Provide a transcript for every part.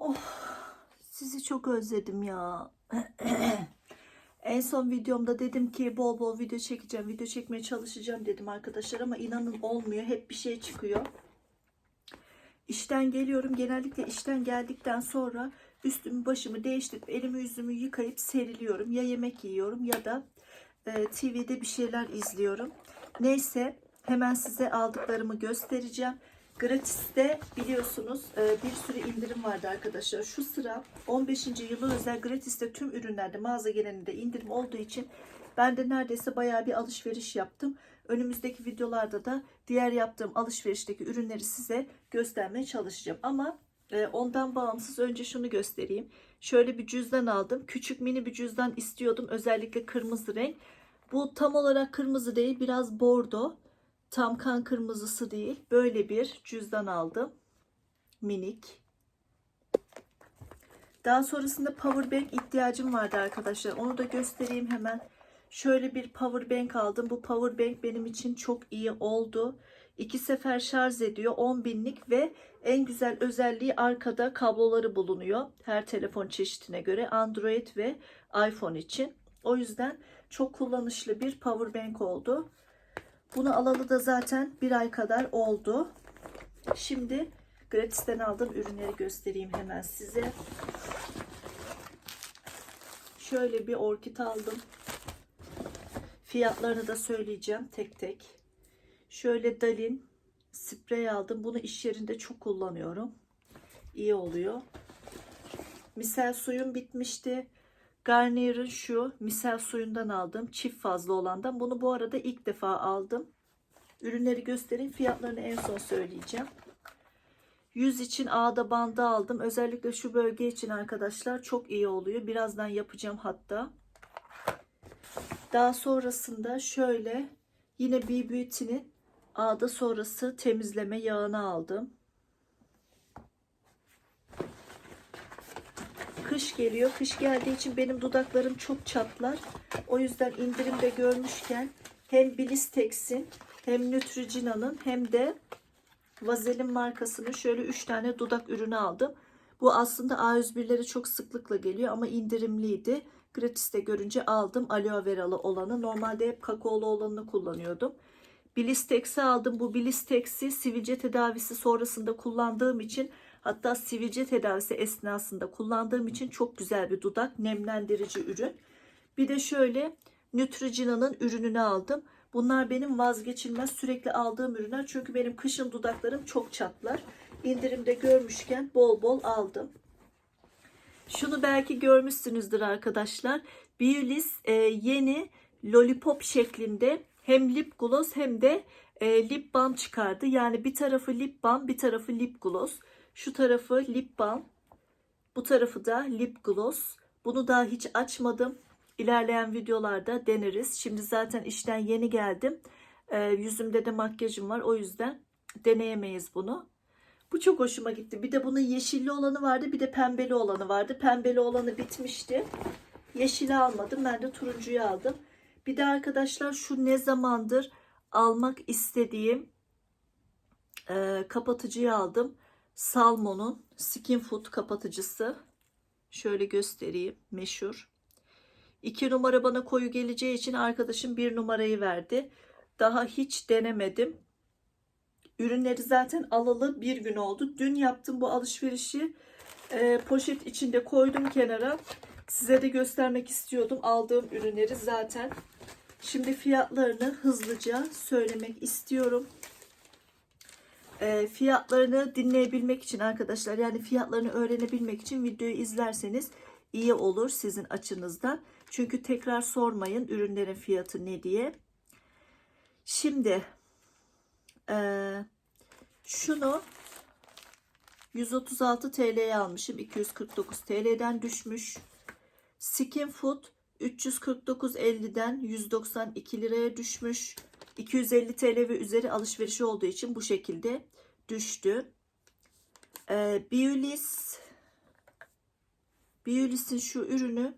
Oh, sizi çok özledim ya. en son videomda dedim ki bol bol video çekeceğim, video çekmeye çalışacağım dedim arkadaşlar ama inanın olmuyor. Hep bir şey çıkıyor. İşten geliyorum. Genellikle işten geldikten sonra üstümü başımı değiştirip elimi yüzümü yıkayıp seriliyorum. Ya yemek yiyorum ya da e, TV'de bir şeyler izliyorum. Neyse hemen size aldıklarımı göstereceğim. Gratis'te biliyorsunuz e, bir sürü indirim vardı arkadaşlar. Şu sıra 15. yılı özel Gratis'te tüm ürünlerde mağaza genelinde indirim olduğu için ben de neredeyse bayağı bir alışveriş yaptım. Önümüzdeki videolarda da diğer yaptığım alışverişteki ürünleri size göstermeye çalışacağım. Ama e, ondan bağımsız önce şunu göstereyim. Şöyle bir cüzdan aldım. Küçük mini bir cüzdan istiyordum. Özellikle kırmızı renk. Bu tam olarak kırmızı değil. Biraz bordo. Tam kan kırmızısı değil. Böyle bir cüzdan aldım. Minik. Daha sonrasında power bank ihtiyacım vardı arkadaşlar. Onu da göstereyim hemen. Şöyle bir power bank aldım. Bu power bank benim için çok iyi oldu. İki sefer şarj ediyor. 10 binlik ve en güzel özelliği arkada kabloları bulunuyor. Her telefon çeşidine göre Android ve iPhone için. O yüzden çok kullanışlı bir power bank oldu. Bunu alalı da zaten bir ay kadar oldu. Şimdi gratisten aldığım ürünleri göstereyim hemen size. Şöyle bir orkid aldım. Fiyatlarını da söyleyeceğim tek tek. Şöyle Dalin sprey aldım. Bunu iş yerinde çok kullanıyorum. İyi oluyor. Misel suyum bitmişti. Garnier'ın şu misel suyundan aldım. Çift fazla olandan. Bunu bu arada ilk defa aldım. Ürünleri göstereyim. Fiyatlarını en son söyleyeceğim. Yüz için ağda bandı aldım. Özellikle şu bölge için arkadaşlar çok iyi oluyor. Birazdan yapacağım hatta. Daha sonrasında şöyle yine B Beauty'nin ağda sonrası temizleme yağını aldım. Kış geliyor. Kış geldiği için benim dudaklarım çok çatlar. O yüzden indirimde görmüşken hem Blistex'in hem Neutrogena'nın hem de Vazelin markasının şöyle 3 tane dudak ürünü aldım. Bu aslında A101'lere çok sıklıkla geliyor ama indirimliydi. Gratis'te görünce aldım aloe veralı olanı. Normalde hep kakaolu olanını kullanıyordum. Blistex'i aldım. Bu Blistex'i sivilce tedavisi sonrasında kullandığım için hatta sivilce tedavisi esnasında kullandığım için çok güzel bir dudak nemlendirici ürün. Bir de şöyle Neutrogena'nın ürününü aldım. Bunlar benim vazgeçilmez sürekli aldığım ürünler. Çünkü benim kışın dudaklarım çok çatlar. İndirimde görmüşken bol bol aldım. Şunu belki görmüşsünüzdür arkadaşlar. Biolis e, yeni lollipop şeklinde hem lip gloss hem de e, lip balm çıkardı. Yani bir tarafı lip balm bir tarafı lip gloss. Şu tarafı lip balm bu tarafı da lip gloss. Bunu daha hiç açmadım. İlerleyen videolarda deneriz. Şimdi zaten işten yeni geldim. E, yüzümde de makyajım var. O yüzden deneyemeyiz bunu. Bu çok hoşuma gitti. Bir de bunun yeşilli olanı vardı. Bir de pembeli olanı vardı. Pembeli olanı bitmişti. Yeşili almadım. Ben de turuncuyu aldım. Bir de arkadaşlar şu ne zamandır almak istediğim e, kapatıcıyı aldım. Salmon'un Skin Food kapatıcısı. Şöyle göstereyim. Meşhur. 2 numara bana koyu geleceği için arkadaşım bir numarayı verdi. Daha hiç denemedim. Ürünleri zaten alalı bir gün oldu. Dün yaptım bu alışverişi. E, poşet içinde koydum kenara. Size de göstermek istiyordum aldığım ürünleri zaten. Şimdi fiyatlarını hızlıca söylemek istiyorum. E, fiyatlarını dinleyebilmek için arkadaşlar yani fiyatlarını öğrenebilmek için videoyu izlerseniz iyi olur sizin açınızdan. Çünkü tekrar sormayın ürünlerin fiyatı ne diye. Şimdi ee, şunu 136 TL'ye almışım. 249 TL'den düşmüş. Skin Food 349.50'den 192 liraya düşmüş. 250 TL ve üzeri alışverişi olduğu için bu şekilde düştü. Ee, Biolis Biolis'in şu ürünü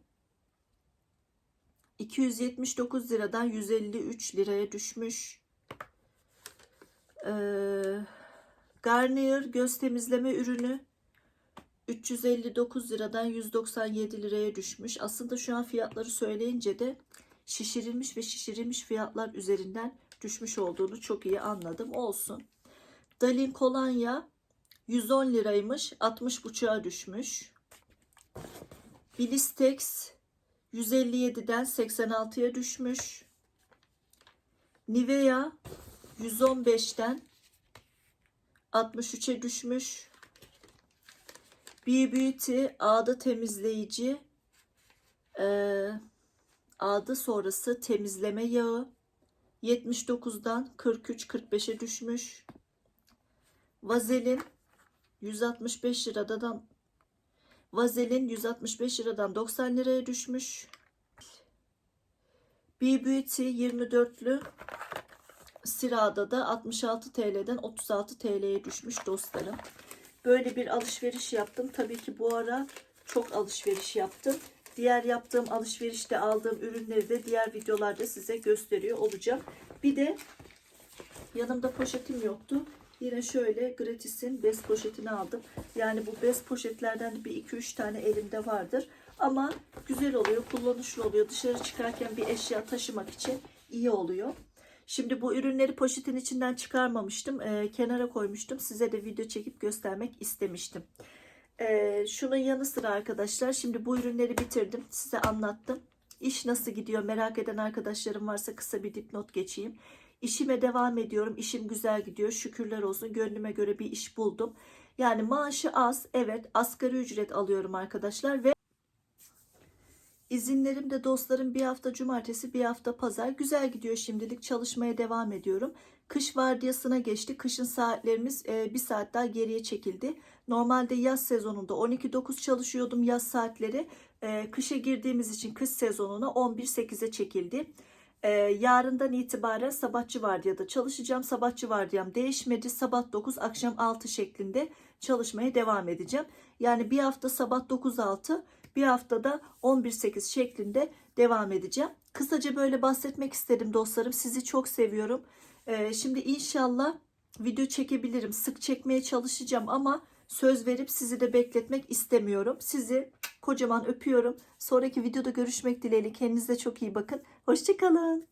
279 liradan 153 liraya düşmüş. Ee, Garnier göz temizleme ürünü 359 liradan 197 liraya düşmüş. Aslında şu an fiyatları söyleyince de şişirilmiş ve şişirilmiş fiyatlar üzerinden düşmüş olduğunu çok iyi anladım. Olsun. Dalin kolonya 110 liraymış. 60 buçuğa düşmüş. Bilistex 157'den 86'ya düşmüş. Nivea 115'ten 63'e düşmüş. B Beauty ağda temizleyici eee ağda sonrası temizleme yağı 79'dan 43-45'e düşmüş. Vazelin 165 liradan Vazelin 165 liradan 90 liraya düşmüş. B Beauty 24'lü Sirada da 66 TL'den 36 TL'ye düşmüş dostlarım. Böyle bir alışveriş yaptım. Tabii ki bu ara çok alışveriş yaptım. Diğer yaptığım alışverişte aldığım ürünleri de diğer videolarda size gösteriyor olacağım. Bir de yanımda poşetim yoktu. Yine şöyle gratis'in bez poşetini aldım. Yani bu bez poşetlerden de bir 2-3 tane elimde vardır. Ama güzel oluyor, kullanışlı oluyor. Dışarı çıkarken bir eşya taşımak için iyi oluyor. Şimdi bu ürünleri poşetin içinden çıkarmamıştım. Ee, kenara koymuştum. Size de video çekip göstermek istemiştim. Ee, şunun yanı sıra arkadaşlar şimdi bu ürünleri bitirdim. Size anlattım. İş nasıl gidiyor merak eden arkadaşlarım varsa kısa bir dipnot geçeyim. İşime devam ediyorum. İşim güzel gidiyor. Şükürler olsun. Gönlüme göre bir iş buldum. Yani maaşı az. Evet asgari ücret alıyorum arkadaşlar ve İzinlerim de dostlarım bir hafta cumartesi bir hafta pazar güzel gidiyor şimdilik çalışmaya devam ediyorum. Kış vardiyasına geçti. Kışın saatlerimiz e, bir saat daha geriye çekildi. Normalde yaz sezonunda 12-9 çalışıyordum yaz saatleri. E, kışa girdiğimiz için kış sezonuna 11-8'e çekildi. E, yarından itibaren sabahçı vardiyada çalışacağım. Sabahçı vardiyam değişmedi. Sabah 9 akşam 6 şeklinde çalışmaya devam edeceğim. Yani bir hafta sabah 9-6 bir haftada 11-8 şeklinde devam edeceğim. Kısaca böyle bahsetmek istedim dostlarım. Sizi çok seviyorum. Ee, şimdi inşallah video çekebilirim. Sık çekmeye çalışacağım ama söz verip sizi de bekletmek istemiyorum. Sizi kocaman öpüyorum. Sonraki videoda görüşmek dileğiyle. Kendinize çok iyi bakın. Hoşçakalın.